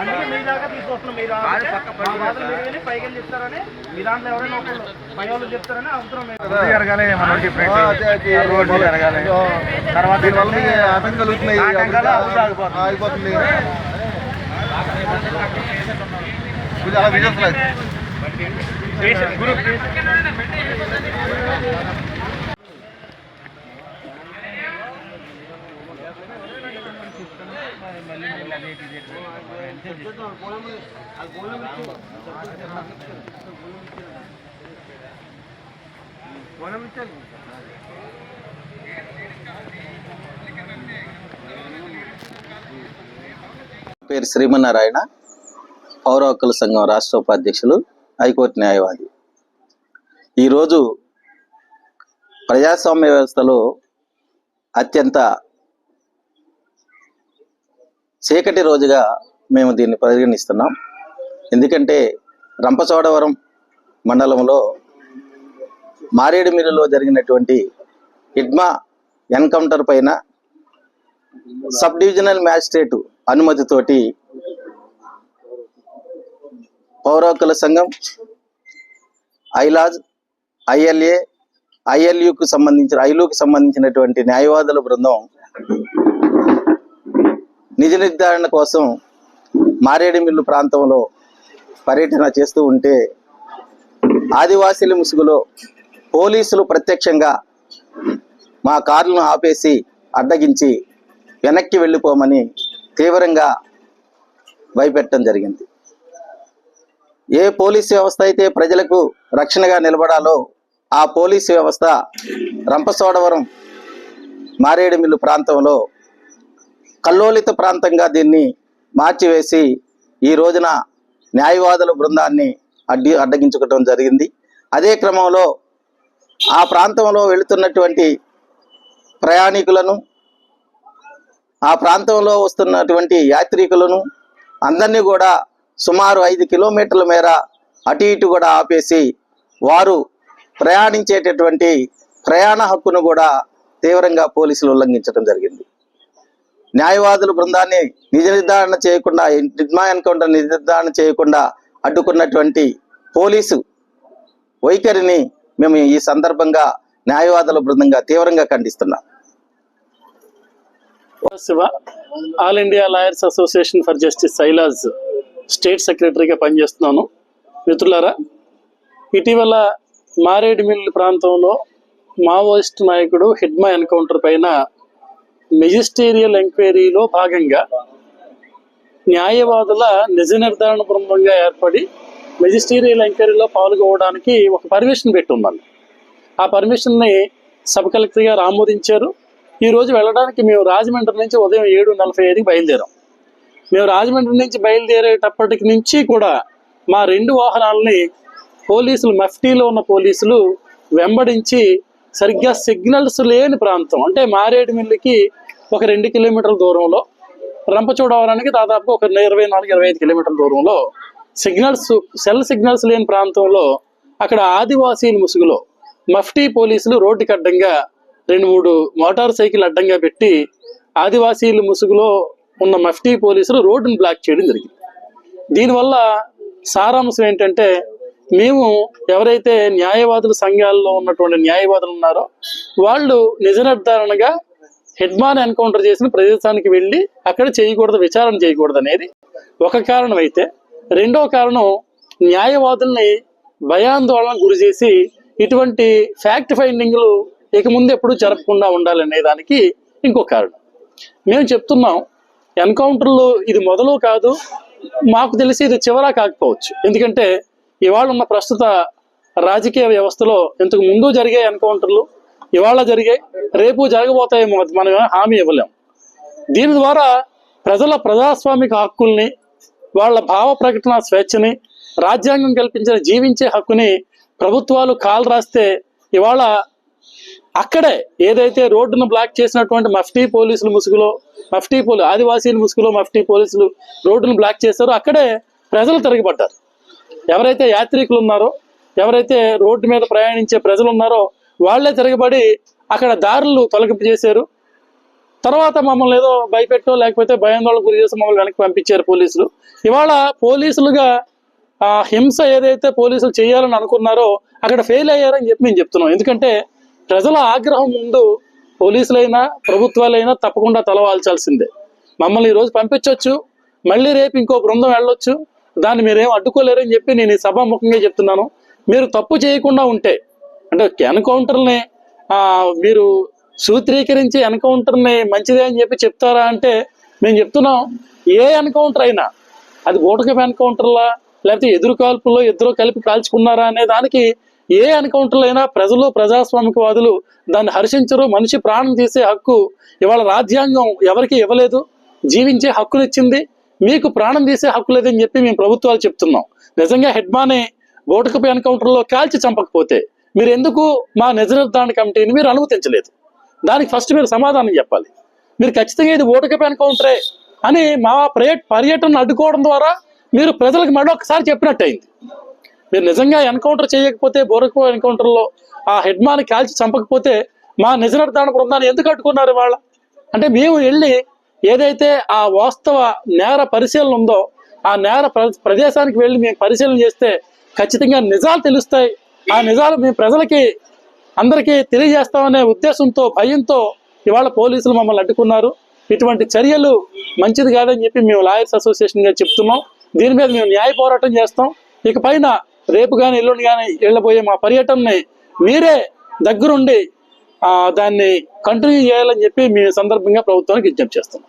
అందుకే మీ దాకా తీసుకొస్తున్నాం మీరు పైకి చెప్తారని మీ దాంట్లో ఎవరైనా ఒకళ్ళు పై వాళ్ళు చెప్తారని అవసరం జరగాలి మనకి రోడ్డు జరగాలి తర్వాత దీనివల్ల మీకు ఆటంకం కలుగుతున్నాయి ఆగిపోతుంది. అలా పేరు శ్రీమన్నారాయణ. పౌర హక్కుల సంఘం రాష్ట్ర ఉపాధ్యక్షులు హైకోర్టు న్యాయవాది. ఈరోజు ప్రజాస్వామ్య వ్యవస్థలో అత్యంత చీకటి రోజుగా మేము దీన్ని పరిగణిస్తున్నాం. ఎందుకంటే రంపచోడవరం మండలంలో మారేడుమిల్లులో జరిగినటువంటి హిడ్మా ఎన్కౌంటర్ పైన సబ్ డివిజనల్ మ్యాజిస్ట్రేటు అనుమతితోటి పౌరాకుల సంఘం ఐలాజ్ ఐఎల్ఏ ఐఎల్యుకు సంబంధించిన ఐలుకు సంబంధించినటువంటి న్యాయవాదుల బృందం నిజ నిర్ధారణ కోసం మారేడుమిల్లు ప్రాంతంలో పర్యటన చేస్తూ ఉంటే ఆదివాసీల ముసుగులో పోలీసులు ప్రత్యక్షంగా మా కార్లను ఆపేసి అడ్డగించి వెనక్కి వెళ్ళిపోమని తీవ్రంగా భయపెట్టడం జరిగింది. ఏ పోలీస్ వ్యవస్థ అయితే ప్రజలకు రక్షణగా నిలబడాలో ఆ పోలీస్ వ్యవస్థ రంపసోడవరం మారేడుమిల్లు ప్రాంతంలో కల్లోలిత ప్రాంతంగా దీన్ని మార్చివేసి ఈ రోజున న్యాయవాదుల బృందాన్ని అడ్డి అడ్డగించుకోవడం జరిగింది. అదే క్రమంలో ఆ ప్రాంతంలో వెళుతున్నటువంటి ప్రయాణికులను ఆ ప్రాంతంలో వస్తున్నటువంటి యాత్రికులను అందరినీ కూడా సుమారు ఐదు కిలోమీటర్ల మేర అటు ఇటు కూడా ఆపేసి వారు ప్రయాణించేటటువంటి ప్రయాణ హక్కును కూడా తీవ్రంగా పోలీసులు ఉల్లంఘించడం జరిగింది. న్యాయవాదుల బృందాన్ని నిజ నిర్ధారణ చేయకుండా నిర్మా ఎన్కౌంటర్ నిజ నిర్ధారణ చేయకుండా అడ్డుకున్నటువంటి పోలీసు వైఖరిని మేము ఈ సందర్భంగా న్యాయవాదుల బృందంగా తీవ్రంగా ఖండిస్తున్నాం. Shiva all India lawyers association for justice సైలాజ్ state సెక్రటరీగా పనిచేస్తున్నాను. మిత్రులారా ఇటీవల మారేడుమిల్లి ప్రాంతంలో మావోయిస్ట్ నాయకుడు హిడ్మా ఎన్కౌంటర్ పైన మెజిస్టీరియల్ ఎంక్వైరీలో భాగంగా న్యాయవాదుల నిజ నిర్ధారణ బృందంగా ఏర్పడి మెజిస్టీరియల్ ఎంక్వైరీలో పాల్గొనడానికి ఒక పర్మిషన్ పెట్టి ఆ పర్మిషన్ని సబ్ కలెక్టర్ గారు ఆమోదించారు. ఈరోజు వెళ్ళడానికి మేము రాజమండ్రి నుంచి ఉదయం ఏడు నలభై ఐదుకి బయలుదేరాం. మేము రాజమండ్రి నుంచి బయలుదేరేటప్పటికి నుంచి కూడా మా రెండు వాహనాలని పోలీసులు మఫ్టీలో ఉన్న పోలీసులు వెంబడించి సరిగ్గా సిగ్నల్స్ లేని ప్రాంతం అంటే మారేడుమిల్లికి ఒక రెండు కిలోమీటర్ల దూరంలో రంపచోడవరానికి దాదాపు ఒక ఇరవై నాలుగు ఇరవై ఐదు కిలోమీటర్ల దూరంలో సిగ్నల్స్ సెల్ సిగ్నల్స్ లేని ప్రాంతంలో అక్కడ ఆదివాసీల ముసుగులో మఫ్టీ పోలీసులు రోడ్డుకి అడ్డంగా రెండు మూడు మోటార్ సైకిల్ అడ్డంగా పెట్టి ఆదివాసీల ముసుగులో ఉన్న మఫ్టీ పోలీసులు రోడ్డును బ్లాక్ చేయడం జరిగింది. దీనివల్ల సారాంశం ఏంటంటే మేము ఎవరైతే న్యాయవాదుల సంఘాల్లో ఉన్నటువంటి న్యాయవాదులు ఉన్నారో వాళ్ళు నిజ నిర్ధారణగా హెడ్మాన్ ఎన్కౌంటర్ చేసిన ప్రదేశానికి వెళ్ళి అక్కడ చేయకూడదు విచారణ చేయకూడదు అనేది ఒక కారణం అయితే రెండో కారణం న్యాయవాదుల్ని భయాందోళన గురి చేసి ఇటువంటి ఫ్యాక్ట్ ఫైండింగ్లు ఇక ముందు ఎప్పుడు జరగకుండా ఉండాలనే దానికి ఇంకో కారణం. మేము చెప్తున్నాం ఎన్కౌంటర్లు ఇది మొదలు కాదు మాకు తెలిసి ఇది చివరా కాకపోవచ్చు. ఎందుకంటే ఇవాళ ఉన్న ప్రస్తుత రాజకీయ వ్యవస్థలో ఇంతకు ముందు జరిగే ఎన్కౌంటర్లు ఇవాళ జరిగాయి రేపు జరగబోతాయేమో మనం హామీ ఇవ్వలేము దీని ద్వారా ప్రజల ప్రజాస్వామిక హక్కుల్ని వాళ్ళ భావ ప్రకటన స్వేచ్ఛని రాజ్యాంగం కల్పించిన జీవించే హక్కుని ప్రభుత్వాలు కాలు రాస్తే ఇవాళ అక్కడే ఏదైతే రోడ్డును బ్లాక్ చేసినటువంటి మఫ్టీ పోలీసుల ముసుగులో మఫ్టీ పోలీ ఆదివాసీల ముసుగులో మఫ్టీ పోలీసులు రోడ్డును బ్లాక్ చేశారో అక్కడే ప్రజలు తిరగబడ్డారు. ఎవరైతే యాత్రికులు ఉన్నారో ఎవరైతే రోడ్డు మీద ప్రయాణించే ప్రజలు ఉన్నారో వాళ్ళే తిరగబడి అక్కడ దారులు తొలగింపు చేశారు. తర్వాత మమ్మల్ని ఏదో భయపెట్టో లేకపోతే భయాందోళన గురి చేసి మమ్మల్ని వెనక్కి పంపించారు పోలీసులు. ఇవాళ పోలీసులుగా ఆ హింస ఏదైతే పోలీసులు చేయాలని అనుకున్నారో అక్కడ ఫెయిల్ అయ్యారని చెప్పి మేము చెప్తున్నాం. ఎందుకంటే ప్రజల ఆగ్రహం ముందు పోలీసులైనా ప్రభుత్వాలైనా తప్పకుండా తలవాల్చాల్సిందే మమ్మల్ని ఈ రోజు పంపించవచ్చు మళ్ళీ రేపు ఇంకో బృందం వెళ్ళొచ్చు దాన్ని మీరేం అడ్డుకోలేరని చెప్పి నేను ఈ సభాముఖంగా చెప్తున్నాను. మీరు తప్పు చేయకుండా ఉంటే అంటే ఎన్కౌంటర్ని మీరు సూత్రీకరించి ఎన్కౌంటర్ని మంచిదే అని చెప్పి చెప్తారా అంటే మేము చెప్తున్నాం ఏ ఎన్కౌంటర్ అయినా అది బూటకపు ఎన్కౌంటర్లా లేకపోతే ఎదురు కాల్పుల్లో ఇద్దరు కలిపి కాల్చుకున్నారా అనే దానికి ఏ ఎన్కౌంటర్లు అయినా ప్రజలు ప్రజాస్వామికవాదులు దాన్ని హర్షించరు మనిషి ప్రాణం తీసే హక్కు ఇవాళ రాజ్యాంగం ఎవరికి ఇవ్వలేదు జీవించే హక్కునిచ్చింది మీకు ప్రాణం తీసే హక్కు లేదని చెప్పి మేము ప్రభుత్వాలు చెప్తున్నాం. నిజంగా హెడ్మానే ఓటకపు ఎన్కౌంటర్లో కాల్చి చంపకపోతే మీరు ఎందుకు మా నిజ కమిటీని మీరు అనుమతించలేదు దానికి ఫస్ట్ మీరు సమాధానం చెప్పాలి. మీరు ఖచ్చితంగా ఇది ఓటకపు ఎన్కౌంటరే అని మా పర్య పర్యటనను అడ్డుకోవడం ద్వారా మీరు ప్రజలకు మళ్ళీ ఒకసారి చెప్పినట్టు అయింది మీరు నిజంగా ఎన్కౌంటర్ చేయకపోతే బోరకపు ఎన్కౌంటర్లో ఆ హెడ్మాన్ కాల్చి చంపకపోతే మా నిజ బృందాన్ని ఎందుకు అడ్డుకున్నారు వాళ్ళ అంటే మేము వెళ్ళి ఏదైతే ఆ వాస్తవ నేర పరిశీలన ఉందో ఆ నేర ప్ర- ప్రదేశానికి వెళ్ళి మేము పరిశీలన చేస్తే ఖచ్చితంగా నిజాలు తెలుస్తాయి. ఆ నిజాలు మీ ప్రజలకి అందరికీ తెలియజేస్తామనే ఉద్దేశంతో భయంతో ఇవాళ పోలీసులు మమ్మల్ని అడ్డుకున్నారు. ఇటువంటి చర్యలు మంచిది కాదని చెప్పి మేము లాయర్స్ అసోసియేషన్గా చెప్తున్నాం. దీని మీద మేము న్యాయ పోరాటం చేస్తాం. ఇక పైన రేపు కానీ ఎల్లుండి కానీ వెళ్ళబోయే మా పర్యటనని మీరే దగ్గరుండి దాన్ని కంటిన్యూ చేయాలని చెప్పి మీ సందర్భంగా ప్రభుత్వానికి విజ్ఞప్తి చేస్తున్నాం.